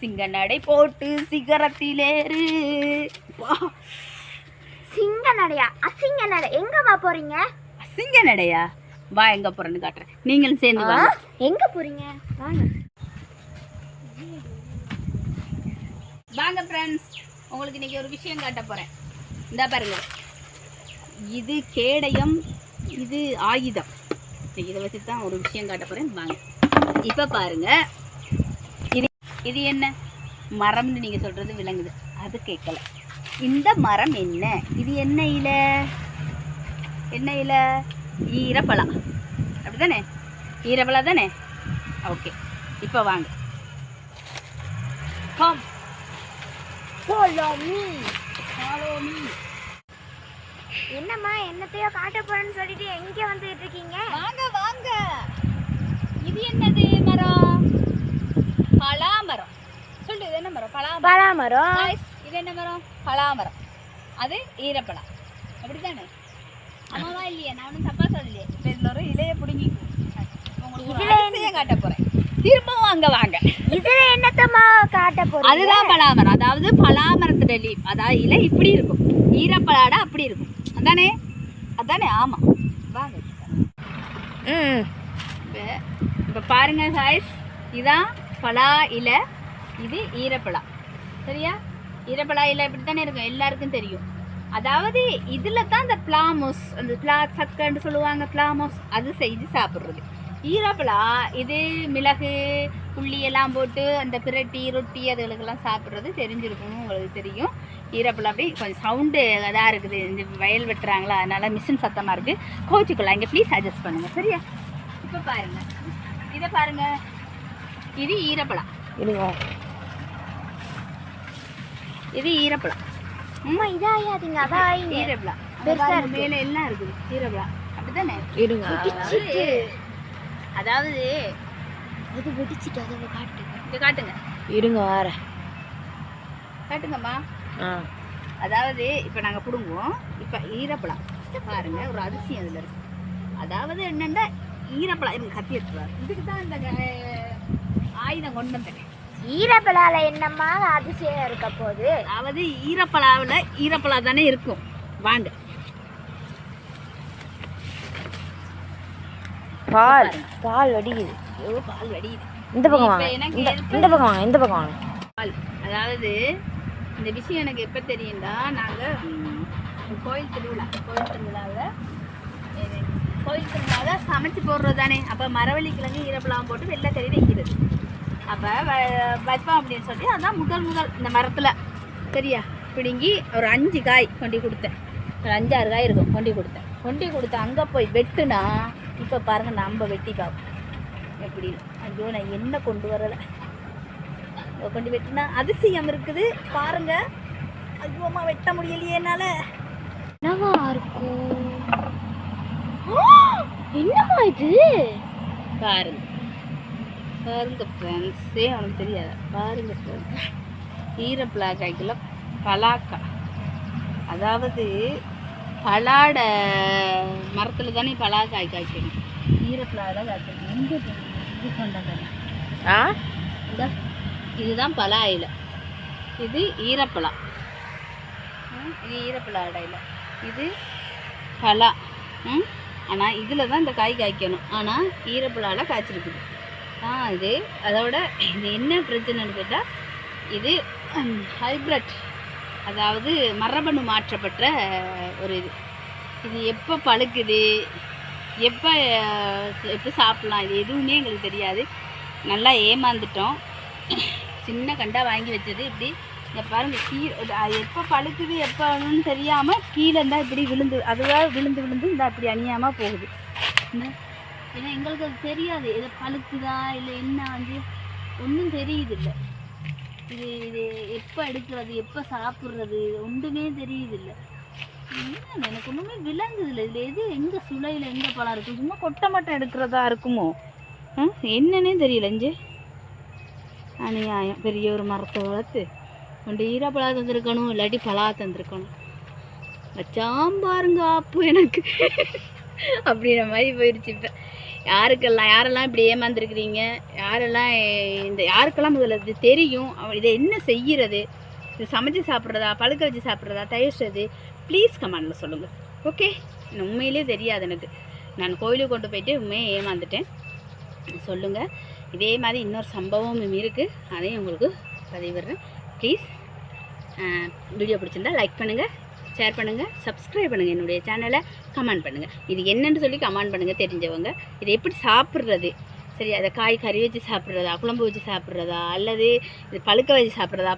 சிங்க நடை போட்டு சிகரத்திலேறு. வா, சிங்க நடையா? அசிங்க நடை எங்கம்மா போறீங்க? சிங்க நடையா? வா எங்க போறேன்னு காட்டுறேன். நீங்களும் சேர்ந்து வாங்க. எங்க போறீங்க? வாங்க. வாங்க ஃப்ரெண்ட்ஸ் உங்களுக்கு இன்னைக்கு ஒரு விஷயம் காட்ட போறேன். இந்த பாருங்க. இது கேடயம் இது ஆயுதம். இதை வச்சு தான் ஒரு விஷயம் காட்ட போறேன். வாங்க. இப்போ பாருங்க. இது என்ன? மரம்னு நீங்க சொல்றது விளங்குது. அது கேட்கல. இந்த மரம் என்ன? இது என்ன இல? என்ன இல? ஈரப்பழா அப்படிதானே ஈரப்பழா தானே? ஓகே. இப்போ வாங்க. Come Follow me. என்னம்மா என்னத்தையோ காட்ட போறேன்னு சொல்லிட்டு எங்க வந்துட்டு இருக்கீங்க? வாங்க வாங்க. இது என்னது மரம்? பலாமரம். சொல்லு இது என்ன மரம்? பலாமரம். பலாமரம். இது என்ன மரம்? பலாமரம். அது ஈரப்பழா அப்படிதானே ஆமாவா இல்லையா? நான் ஒன்றும் தப்பா சொல்லலையே. இப்போ இதில் ஒரு இலைய பிடுங்கி உங்களுக்கு காட்ட போறேன். திரும்பவும் அங்க வாங்க. இதுல என்னத்தம்மா காட்ட போறீங்க? அதுதான் பலாமரம். அதாவது பலாமரத்துல லீப் அதாவது இலை இப்படி இருக்கும். ஈரப்பழாடா அப்படி இருக்கும். அதானே? அதானே? ஆமா. வாங்க. ம் இப்போ இப்போ பாருங்க சாய்ஸ் இதான் பலா இலை. இது ஈரப்பலா. சரியா? ஈரப்பலா இலை இப்படி தானே இருக்கும். எல்லாருக்கும் தெரியும். அதாவது இதில் தான் இந்த பிளாமோஸ் அந்த பிளா சக்கன்னு சொல்லுவாங்க பிளாமோஸ் அது செஞ்சு சாப்பிட்றது. ஈரப்பலா இது மிளகு புள்ளி எல்லாம் போட்டு அந்த பிரட்டி ரொட்டி அதுகளுக்கெல்லாம் சாப்பிட்றது தெரிஞ்சிருக்கும் உங்களுக்கு தெரியும். ஈரப்பழம் அப்படி கொஞ்சம் சவுண்டு இதாக இருக்குது. இந்த வயல் வெட்டுறாங்களா? அதனால் மிஷின் சத்தமாக இருக்குது கோச்சிக்கலாம். இங்கே ப்ளீஸ் அட்ஜஸ்ட் பண்ணுங்கள் சரியா? இப்போ பாருங்கள் இதை பாருங்கள் இது ஈரப்பழம். இருங்க இது ஈரப்பழம். அம்மா இதாயாதீங்க அதாயிங்க ஈரப்பழம். பெருசா. மேலே எல்லாம் இருக்குது ஈரப்பழம். அப்படிதானே இருங்க அதாவது அது வெடிச்சிட்டு அதை காட்டு இங்க காட்டுங்க. இருங்க வர காட்டுங்கம்மா. ஆ. அதாவது இப்போ நாங்கள் பிடுங்குவோம். இப்போ ஈரப்பழம். பாருங்க ஒரு அதிசயம் அதில் இருக்கு. அதாவது என்னென்னா ஈரப்பழம் இருங்க கத்தி எடுத்துருவார் இதுக்கு தான் இந்த க- ஆயுதம் கொண்டு வந்தேன் ஈரப்பழால என்னம்மா அதிசயம் இருக்க போகுது? அதாவது ஈரப்பழாவில் ஈரப்பழா தானே இருக்கும். வாங்க. பால் பால் வடிக்குது. ஐயோ பால் வடியுது இந்த பக்கம் இப்ப வாங்க. எனக்கு இந்த இந்த பக்கம் வாங்க இந்த பக்கம் வாங்க. பால். அதாவது இந்த விஷயம் எனக்கு எப்போ தெரியும்டா? நாங்கள் கோயில் திருவிழா கோயில் திருவிழாவில் கோயிலுக்கு திருவிழாவில் சமைச்சு போடுறது தானே அப்போ மரவள்ளி கிழங்கு ஈரப்பெல்லாம் போட்டு வெள்ளைக்கறி வைக்கிறது. அப்போ வைப்போம் அப்படின்னு சொல்லி அதான் முதல் முதல் இந்த மரத்தில். சரியா? பிடுங்கி ஒரு அஞ்சு காய் கொண்டு கொடுத்தேன். ஒரு அஞ்சாறு காய் இருக்கும் கொண்டு கொடுத்தேன். கொண்டு கொடுத்து அங்கே போய் வெட்டுனா இப்போ பாருங்கள் நம்ம வெட்டி பார்ப்போம். எப்படி? ஐயோ நான் என்ன கொண்டு வரலை. கொண்டு வெட்டினா அதிசயம் இருக்குது. பாருங்கள் அதுவமாக வெட்ட முடியலையே என்னால். என்னவா இருக்கும்? என்னம்மா இது? பாருங்க. பாருங்க ஃப்ரெண்ட்ஸே அவனுக்கு தெரியாது? பாருங்க ஃப்ரெண்ட்ஸ் ஈரப்பிளாக்காய்க்குள்ள பலாக்கா. அதாவது பலாட மரத்தில் தானே பலாக்காய் காய்க்கணும். ஈரப்பிளாட காய்க்கணும். எங்கே இது? கொண்டாங்க ஆ? இந்த இதுதான் பலா இலை. இது ஈரப்பழம். ம், இது ஈரப்பழ இலை. இது பலா. ம்? ஆனால் இதில் தான் இந்த காய் காய்க்கணும். ஆனால் ஈரப்புலால் காய்ச்சிருக்குது. ஆ இது அதோட இது என்ன பிரச்சனைன்னு கேட்டால் இது ஹைப்ரட் அதாவது மரபணு மாற்றப்பட்ட ஒரு இது. இது எப்போ பழுக்குது எப்போ எப்போ சாப்பிட்லாம் இது எதுவுமே எங்களுக்கு தெரியாது. நல்லா ஏமாந்துட்டோம். சின்ன கண்டா வாங்கி வச்சது இப்படி இங்க பாருங்க கீழே எப்போ பழுக்குது எப்போன்னு தெரியாமல் கீழே இருந்தால் இப்படி விழுந்து அதுவாக விழுந்து விழுந்து இந்த அப்படி அணியாமல் போகுது. ஏன்னா எங்களுக்கு அது தெரியாது. இதை பழுக்குதா இல்லை என்ன வந்து ஒன்றும் தெரியுது இல்லை இது இது எப்போ எடுக்கிறது எப்போ சாப்பிட்றது ஒன்றுமே தெரியுது இல்லை என்ன எனக்கு ஒன்றுமே விளங்குது இல்லை இதில் எது எங்கே சுளையில் எங்கே பழம் இருக்குது சும்மா கொட்டை மட்டும் எடுக்கிறதா இருக்குமோ? என்னன்னே தெரியல இஞ்சு. அநியாயம். பெரிய ஒரு மரத்தை வளர்த்து. தீராக பலா தந்திருக்கணும் இல்லாட்டி பலா தந்திருக்கணும். வச்சாம் பாருங்க அப்போ எனக்கு. அப்படின்ற மாதிரி போயிடுச்சு இப்போ. யாருக்கெல்லாம் யாரெல்லாம் இப்படி ஏமாந்துருக்கிறீங்க? யாரெல்லாம் இந்த யாருக்கெல்லாம் முதல்ல இது தெரியும்? இதை என்ன செய்கிறது இது சமைச்சு சாப்பிட்றதா பழுக்க வச்சு சாப்பிட்றதா தயிர்றது ப்ளீஸ் கமெண்டில் சொல்லுங்கள் ஓகே உண்மையிலே தெரியாது எனக்கு. நான் கோயிலுக்கு கொண்டு போயிட்டு உண்மையை ஏமாந்துட்டேன். சொல்லுங்கள் இதே மாதிரி இன்னொரு சம்பவம் இருக்குது அதையும் உங்களுக்கு பதிவிடுறேன். ப்ளீஸ் வீடியோ பிடிச்சிருந்தா லைக் பண்ணுங்கள் ஷேர் பண்ணுங்கள் சப்ஸ்கிரைப் பண்ணுங்கள் என்னுடைய சேனலை கமெண்ட் பண்ணுங்கள் இது என்னென்னு சொல்லி கமெண்ட் பண்ணுங்கள் தெரிஞ்சவங்க. இது எப்படி சாப்பிட்றது? சரி அதை காய் கறி வச்சு சாப்பிட்றதா குழம்பு வச்சு சாப்பிட்றதா அல்லது இது பழுக்க வச்சு சாப்பிட்றதா?